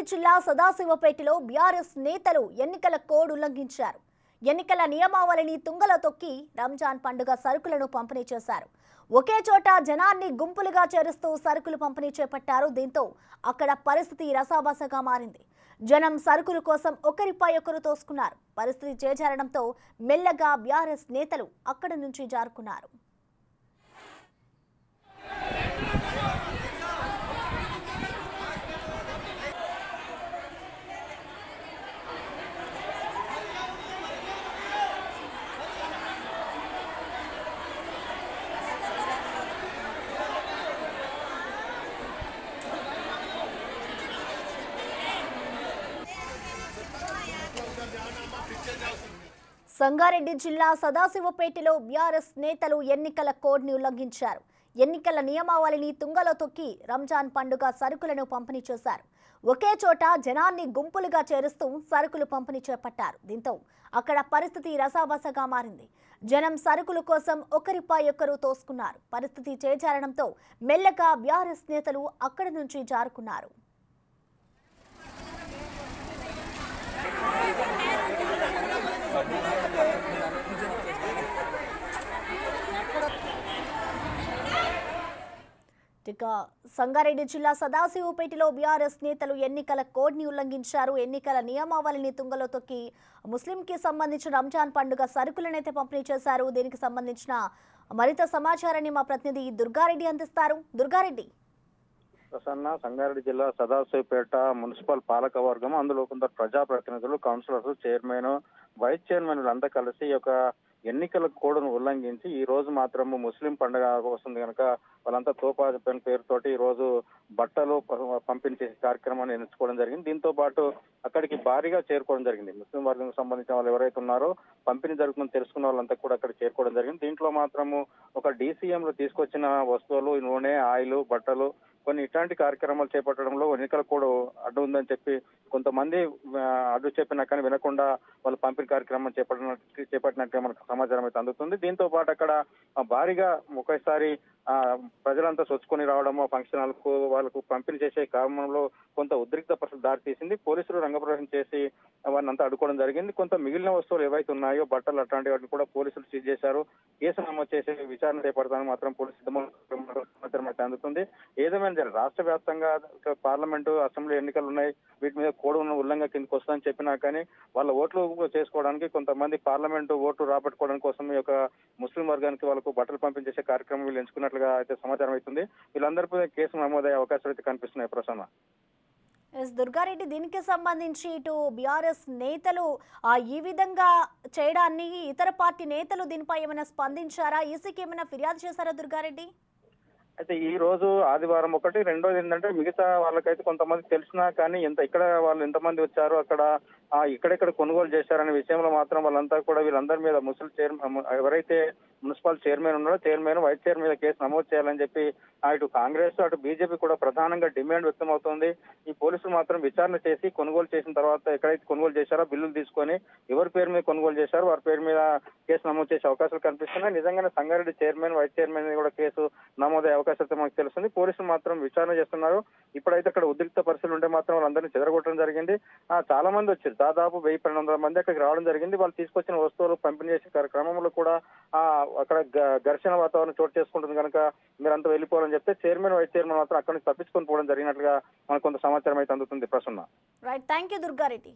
సంగారెడ్డి జిల్లా సదాశివపేటలో బీఆర్ఎస్ నేతలు ఎన్నికల కోడ్ ఉల్లంఘించారు. ఎన్నికల నియమావళిని తుంగలో తొక్కి రంజాన్ పండుగ సరుకులను పంపిణీ చేశారు. ఒకే చోట జనాన్ని గుంపులుగా చేరుస్తూ సరుకులు పంపిణీ చేపట్టారు. దీంతో అక్కడ పరిస్థితి రసాబసగా మారింది. జనం సరుకుల కోసం ఒకరిపై ఒకరు తోసుకున్నారు. పరిస్థితి చేజారడంతో మెల్లగా బీఆర్ఎస్ నేతలు అక్కడి నుంచి జారుకున్నారు. సంగారెడ్డి జిల్లా సదాశివపేటలో బీఆర్ఎస్ నేతలు ఎన్నికల కోడ్ని ఉల్లంఘించారు. ఎన్నికల నియమావళిని తుంగలో తొక్కి రంజాన్ పండుగ సరుకులను పంపిణీ చేశారు. ఒకే చోట జనాన్ని గుంపులుగా చేరుస్తూ సరుకులు పంపిణీ చేపట్టారు. దీంతో అక్కడ పరిస్థితి రసాబసగా మారింది. జనం సరుకుల కోసం ఒకరిపై ఒకరు తోసుకున్నారు. పరిస్థితి చేజారడంతో మెల్లగా బీఆర్ఎస్ నేతలు అక్కడి నుంచి జారుకున్నారు. ఇక సంగారెడ్డి జిల్లా సదాశివపేటలో బీఆర్ఎస్ నేతలు ఎన్నికల కోడ్ని ఉల్లంఘించారు. ఎన్నికల నియమావళిని తుంగలో తొక్కి ముస్లింకి సంబంధించిన రంజాన్ పండుగ సరుకులనైతే పంపిణీ చేశారు. దీనికి సంబంధించిన మరింత సమాచారాన్ని మా ప్రతినిధి దుర్గారెడ్డి అందిస్తారు. దుర్గారెడ్డి. ప్రసన్న సంగారెడ్డి జిల్లా సదాశివపేట మున్సిపల్ పాలక వర్గం అందులో కొందరు ప్రజాప్రతినిధులు కౌన్సిలర్స్ చైర్మన్ వైస్ చైర్మన్ అంతా కలిసి ఈ యొక్క ఎన్నికల కోడ్ను ఉల్లంఘించి ఈ రోజు మాత్రము ముస్లిం పండుగ వస్తుంది కనుక వాళ్ళంతా తోపాదిపైన పేరుతోటి ఈ రోజు బట్టలు పంపించే పంపిణీ చేసే కార్యక్రమాన్ని ఎంచుకోవడం జరిగింది. దీంతో పాటు అక్కడికి భారీగా చేరుకోవడం జరిగింది. ముస్లిం వర్గం సంబంధించిన వాళ్ళు ఎవరైతే ఉన్నారో పంపిణీ జరుగుతుందని తెలుసుకున్న వాళ్ళంతా కూడా అక్కడ చేరుకోవడం జరిగింది. దీంట్లో మాత్రము ఒక DCM లో తీసుకొచ్చిన వస్తువులు నూనె ఆయిల్ బట్టలు కొన్ని ఇట్లాంటి కార్యక్రమాలు చేపట్టడంలో ఎన్నికల కూడా అడ్డు ఉందని చెప్పి కొంతమంది అడ్డు చెప్పినా కానీ వినకుండా వాళ్ళు పంపిణీ కార్యక్రమం చేపట్టినట్టు చేపట్టినట్టుగా మనకు సమాచారం అయితే అందుతుంది. దీంతో పాటు అక్కడ భారీగా ఒకేసారి ప్రజలంతా సొచ్చుకొని రావడము ఫంక్షన్ హాల్కు వాళ్ళకు పంపిణీ చేసే క్రమంలో కొంత ఉద్రిక్త పరిస్థితి దారితీసింది పోలీసులు రంగప్రవేశం చేసి వారిని అంతా అడ్డుకోవడం జరిగింది. కొంత మిగిలిన వస్తువులు ఏవైతే ఉన్నాయో బట్టలు అట్లాంటి వాటిని కూడా పోలీసులు సీజ్ చేశారు. కేసు నమోదు చేసే విచారణ చేపడతాను మాత్రం పోలీసు సమాచారం అయితే అందుతుంది. ఏదేమైనా రాష్ట్ర వ్యాప్తంగా పార్లమెంటు అసెంబ్లీ ఎన్నికలు ఉన్నాయి. వీటి మీద కోడ్ ఉన్న ఉల్లంఘన కిందకి వస్తుందని చెప్పినా కానీ వాళ్ళ ఓట్లు చేసుకోవడానికి కొంతమంది పార్లమెంటు ఓట్లు రాబట్టుకోవడం కోసం ఈ యొక్క ముస్లిం వర్గానికి వాళ్ళకు బట్టలు పంపించేసే కార్యక్రమం వీళ్ళు ఎంచుకున్నట్లుగా అయితే సమాచారం అవుతుంది వీళ్ళందరిపై కేసు నమోదయ్యే అవకాశాలు అయితే కనిపిస్తున్నాయి ప్రసన్న. ఎస్ దుర్గారెడ్డి దీనికి సంబంధించి ఇటు బీఆర్ఎస్ నేతలు ఆ, ఈ విధంగా చేయడాన్ని ఇతర పార్టీ నేతలు దీనిపై ఏమైనా స్పందించారా? ఈసీకి ఏమైనా ఫిర్యాదు చేశారా దుర్గారెడ్డి? అయితే ఈ రోజు ఆదివారం ఒకటి రెండోది ఏంటంటే మిగతా వాళ్ళకైతే కొంతమంది తెలిసినా కానీ ఎంత ఇక్కడ వాళ్ళు ఎంతమంది వచ్చారు అక్కడ ఇక్కడెక్కడ కొనుగోలు చేశారనే విషయంలో మాత్రం వాళ్ళంతా కూడా వీళ్ళందరి మీద ముసలి చైర్మన్ ఎవరైతే మున్సిపల్ చైర్మన్ ఉన్నాడు. చైర్మన్ వైస్ చైర్మన్ మీద కేసు నమోదు చేయాలని చెప్పి అటు కాంగ్రెస్ అటు బీజేపీ కూడా ప్రధానంగా డిమాండ్ వ్యక్తమవుతోంది. ఈ పోలీసులు మాత్రం విచారణ చేసి కొనుగోలు చేసిన తర్వాత ఎక్కడైతే కొనుగోలు చేశారో బిల్లులు తీసుకొని ఎవరి పేరు మీద కొనుగోలు చేశారో వారి పేరు మీద కేసు నమోదు చేసే అవకాశాలు కనిపిస్తున్నాయి. నిజంగానే సంగారెడ్డి చైర్మన్ వైస్ చైర్మన్ మీద కూడా కేసు నమోదయ్యే అవకాశం అయితే మనకు తెలుస్తుంది. పోలీసులు మాత్రం విచారణ చేస్తున్నారు. ఇప్పుడైతే అక్కడ ఉద్రిక్త పరిస్థితులు ఉంటే మాత్రం వాళ్ళందరినీ చెదరగొట్టడం జరిగింది. చాలా మంది వచ్చారు. దాదాపు వెయ్యి పన్నెండు వందల మంది అక్కడికి రావడం జరిగింది. వాళ్ళు తీసుకొచ్చిన వస్తువులు పంపిణీ చేసే కార్య- క్రమంలో కూడా అక్కడ ఘర్షణ వాతావరణం చోటు చేసుకుంటుంది కనుక మీరంతా వెళ్ళిపోవాలని చెప్తే చైర్మన్ వైస్ చైర్మన్ మాత్రం అక్కడి నుంచి తప్పించుకొని పోవడం జరిగినట్లుగా మనకు కొంత సమాచారం అయితే అందుతుంది Prasanna. Right thank you Durgareddy